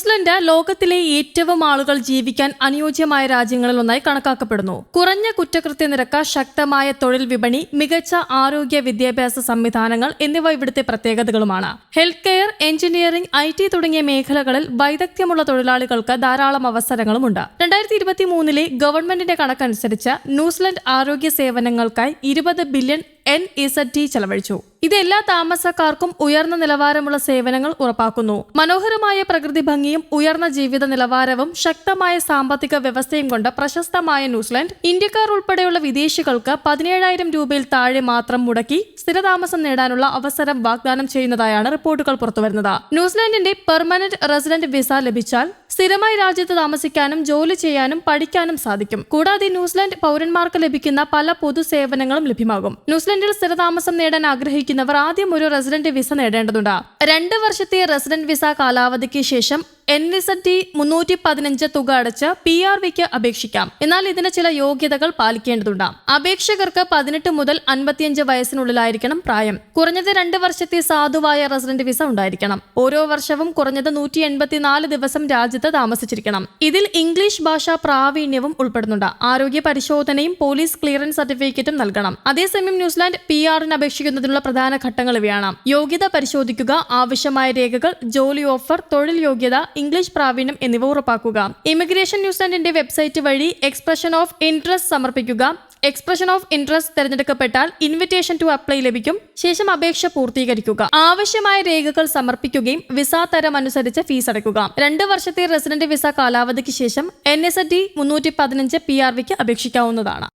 New Zealand ലോകത്തിലെ ഏറ്റവും ആളുകൾ ജീവിക്കാൻ അനുയോജ്യമായ രാജ്യങ്ങളിൽ ഒന്നായി കണക്കാക്കപ്പെടുന്നു. കുറഞ്ഞ കുറ്റകൃത്യ നിരക്ക് ശക്തമായ തൊഴിൽ വിപണി മികച്ച ആരോഗ്യ വിദ്യാഭ്യാസ സംവിധാനങ്ങൾ എന്നിവ ഇവിടുത്തെ പ്രത്യേകതകളുമാണ്. Health care engineering I T തുടങ്ങിയ മേഖലകളിൽ വൈദഗ്ധ്യമുള്ള തൊഴിലാളികൾക്ക് ധാരാളം അവസരങ്ങളുമുണ്ട്. രണ്ടായിരത്തി ഇരുപത്തി മൂന്നിലെ ഗവൺമെന്റിന്റെ കണക്കനുസരിച്ച് ന്യൂസിലൻഡ് ആരോഗ്യ സേവനങ്ങൾക്കായി ഇരുപത് ബില്യൺ എൻ ഇസഡ് ടി ചെലവഴിച്ചു. ഇത് എല്ലാ താമസക്കാർക്കും ഉയർന്ന നിലവാരമുള്ള സേവനങ്ങൾ ഉറപ്പാക്കുന്നു. മനോഹരമായ പ്രകൃതി ഭംഗിയും ഉയർന്ന ജീവിത നിലവാരവും ശക്തമായ സാമ്പത്തിക വ്യവസ്ഥയും കൊണ്ട് പ്രശസ്തമായ ന്യൂസിലൻഡ് ഇന്ത്യക്കാർ ഉൾപ്പെടെയുള്ള വിദേശികൾക്ക് പതിനേഴായിരം രൂപയിൽ താഴെ മാത്രം മുടക്കി സ്ഥിരതാമസം നേടാനുള്ള അവസരം വാഗ്ദാനം ചെയ്യുന്നതായാണ് റിപ്പോർട്ടുകൾ പുറത്തുവരുന്നത്. ന്യൂസിലൻഡിന്റെ പെർമനന്റ് റെസിഡന്റ് വിസ ലഭിച്ചാൽ സ്ഥിരമായി രാജ്യത്ത് താമസിക്കാനും ജോലി ചെയ്യാനും പഠിക്കാനും സാധിക്കും. കൂടാതെ ന്യൂസിലൻഡ് പൗരന്മാർക്ക് ലഭിക്കുന്ന പല പൊതുസേവനങ്ങളും ലഭ്യമാകും. ന്യൂസിലൻഡിൽ സ്ഥിരതാമസം നേടാൻ ആഗ്രഹിക്കുന്നവർ ആദ്യം ഒരു റെസിഡന്റ് വിസ നേടേണ്ടതുണ്ട്. രണ്ട് വർഷത്തെ റെസിഡന്റ് വിസ കാലാവധിക്ക് ശേഷം എൻ എസ് ടി മുന്നൂറ്റി പതിനഞ്ച് തുക അടച്ച് പി ആർ വിക്ക് അപേക്ഷിക്കാം. എന്നാൽ ഇതിന് ചില യോഗ്യതകൾ പാലിക്കേണ്ടതുണ്ട്. അപേക്ഷകർക്ക് പതിനെട്ട് മുതൽ അൻപത്തിയഞ്ച് വയസ്സിനുള്ളിലായിരിക്കണം പ്രായം. കുറഞ്ഞത് രണ്ട് വർഷത്തെ സാധുവായ റെസിഡന്റ് വിസ ഉണ്ടായിരിക്കണം. ഓരോ വർഷവും കുറഞ്ഞത് നൂറ്റി എൺപത്തിനാല് ദിവസം രാജ്യത്ത് താമസിച്ചിരിക്കണം. ഇതിൽ ഇംഗ്ലീഷ് ഭാഷാ പ്രാവീണ്യവും ഉൾപ്പെടുന്നുണ്ട്. ആരോഗ്യ പരിശോധനയും പോലീസ് ക്ലിയറൻസ് സർട്ടിഫിക്കറ്റും നൽകണം. അതേസമയം ന്യൂസിലാൻഡ് പി ആറിന് അപേക്ഷിക്കുന്നതിനുള്ള പ്രധാന ഘട്ടങ്ങൾ ഇവയാണ്. യോഗ്യത പരിശോധിക്കുക ആവശ്യമായ രേഖകൾ ജോലി ഓഫർ തൊഴിൽ യോഗ്യത ഇംഗ്ലീഷ് പ്രാവീണ്യം എന്നിവ ഉറപ്പാക്കുക. ഇമിഗ്രേഷൻ ന്യൂസിലാൻഡിന്റെ വെബ്സൈറ്റ് വഴി എക്സ്പ്രഷൻ ഓഫ് ഇൻട്രസ്റ്റ് സമർപ്പിക്കുക. എക്സ്പ്രഷൻ ഓഫ് ഇൻട്രസ്റ്റ് തിരഞ്ഞെടുക്കപ്പെട്ടാൽ ഇൻവിറ്റേഷൻ ടു അപ്ലൈ ലഭിക്കും. ശേഷം അപേക്ഷ പൂർത്തീകരിക്കുക. ആവശ്യമായ രേഖകൾ സമർപ്പിക്കുകയും വിസ തരം അനുസരിച്ച് ഫീസ് അടയ്ക്കുക. രണ്ട് വർഷത്തെ റെസിഡന്റ് വിസ കാലാവധിക്ക് ശേഷം എൻ എസ് ഡി മുന്നൂറ്റി പതിനഞ്ച് പി ആർ വിക്ക് അപേക്ഷിക്കാവുന്നതാണ്.